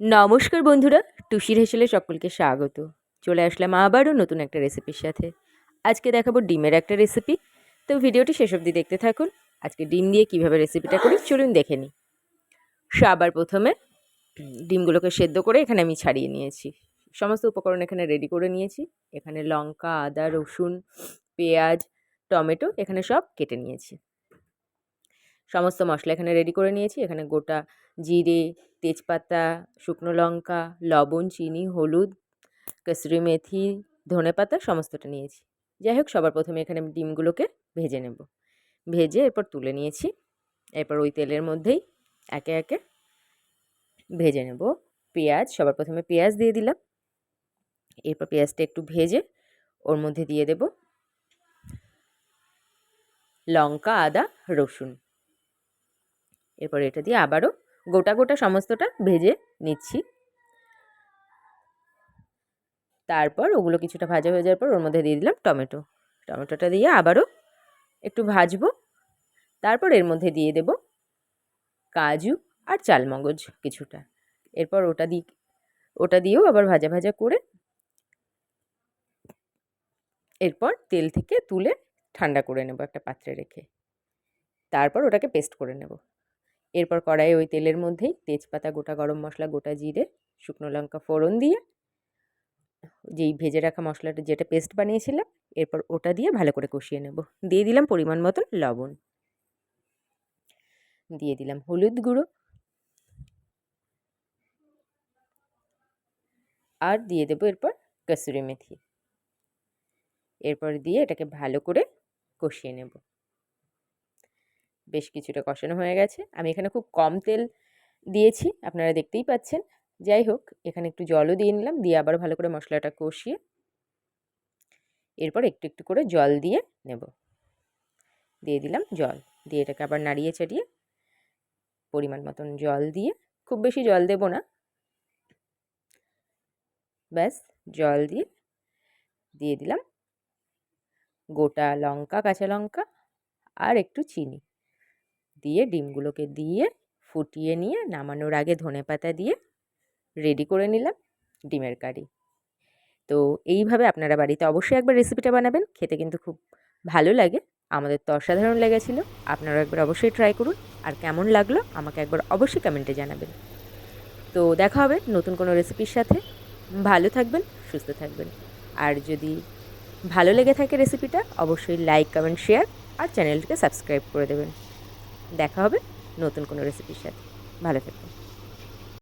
নমস্কার বন্ধুরা, টুসির হেসেলে সকলকে স্বাগত। চলে আসলাম আবারও নতুন একটা রেসিপির সাথে। আজকে দেখাবো ডিমের একটা রেসিপি। তো ভিডিওটি শেষ অবধি দেখতে থাকুন। আজকে ডিম দিয়ে কীভাবে রেসিপিটা করি চলুন দেখে নিই। সবার প্রথমে ডিমগুলোকে সেদ্ধ করে এখানে আমি ছাড়িয়ে নিয়েছি। সমস্ত উপকরণ এখানে রেডি করে নিয়েছি। এখানে লঙ্কা, আদা, রসুন, পেঁয়াজ, টমেটো এখানে সব কেটে নিয়েছি। সমস্ত মশলা এখানে রেডি করে নিয়েছি। এখানে গোটা জিরে, তেজপাতা, শুকনো লঙ্কা, লবণ, চিনি, হলুদ কসুরি মেথি, ধনে পাতা সমস্তটা নিয়েছি। যাই হোক, সবার প্রথমে এখানে ডিমগুলোকে ভেজে নেব। ভেজে এরপর তুলে নিয়েছি। এরপর ওই তেলের মধ্যেই একে একে ভেজে নেব। পেঁয়াজ, সবার প্রথমে পেঁয়াজ দিয়ে দিলাম। এরপর পেঁয়াজটা একটু ভেজে ওর মধ্যে দিয়ে দেব লঙ্কা, আদা, রসুন। এরপর এটা দিয়ে আবারও গোটা গোটা সমস্তটা ভেজে নিচ্ছি। তারপর ওগুলো কিছুটা ভাজা হয়ে যাওয়ার পর ওর মধ্যে দিয়ে দিলাম টমেটো। টমেটোটা দিয়ে আবারও একটু ভাজবো। তারপর এর মধ্যে দিয়ে দেব কাজু আর চালমগজ কিছুটা। এরপর ওটা দিই ওটা দিয়েও আবার ভাজা ভাজা করে এরপর তেল থেকে তুলে ঠান্ডা করে নেব একটা পাত্রে রেখে। তারপর ওটাকে পেস্ট করে নেব। এরপর কড়াইয়ে ওই তেলের মধ্যেই তেজপাতা, গোটা গরম মশলা, গোটা জিরে, শুকনো লঙ্কা, ফোড়ন দিয়ে যেই ভেজে রাখা মশলাটা, যেটা পেস্ট বানিয়েছিলাম, এরপর ওটা দিয়ে ভালো করে কষিয়ে নেব। দিয়ে দিলাম পরিমাণ মতন লবণ। দিয়ে দিলাম হলুদ গুঁড়ো। আর দিয়ে দেবো এরপর কসুরি মেথি। এরপর দিয়ে এটাকে ভালো করে কষিয়ে নেব। বেশ কিছুটা কষানো হয়ে গেছে। আমি এখানে খুব কম তেল দিয়েছি, আপনারা দেখতেই পাচ্ছেন। যাই হোক, এখানে একটু জলও দিয়ে নিলাম, দিয়ে আবার ভালো করে মশলাটা কষিয়ে এরপর একটু একটু করে জল দিয়ে নেব। দিয়ে দিলাম জল, দিয়ে এটাকে আবার নাড়িয়ে চাড়িয়ে পরিমাণ মতন জল দিয়ে, খুব বেশি জল দেব না। ব্যাস, জল দিয়ে দিয়ে দিলাম গোটা লঙ্কা, কাঁচা লঙ্কা আর একটু চিনি। দিয়ে ডিমগুলোকে দিয়ে ফুটিয়ে নিয়ে নামানোর আগে ধনে পাতা দিয়ে রেডি করে নিলাম ডিমের কারি। তো এইভাবে আপনারা বাড়িতে অবশ্যই একবার রেসিপিটা বানাবেন, খেতে কিন্তু খুব ভালো লাগে। আমাদের তো অসাধারণ লেগেছিলো আপনারা একবার অবশ্যই ট্রাই করুন। আর কেমন লাগল আমাকে একবার অবশ্যই কমেন্টে জানাবেন। তো দেখা হবে নতুন কোনো রেসিপির সাথে। ভালো থাকবেন, সুস্থ থাকবেন। আর যদি ভালো লেগে থাকে রেসিপিটা অবশ্যই লাইক কমেন্ট শেয়ার আর চ্যানেলটিকে সাবস্ক্রাইব করে দেবেন। দেখা হবে নতুন কোনো রেসিপির সাথে। ভালো থাকবেন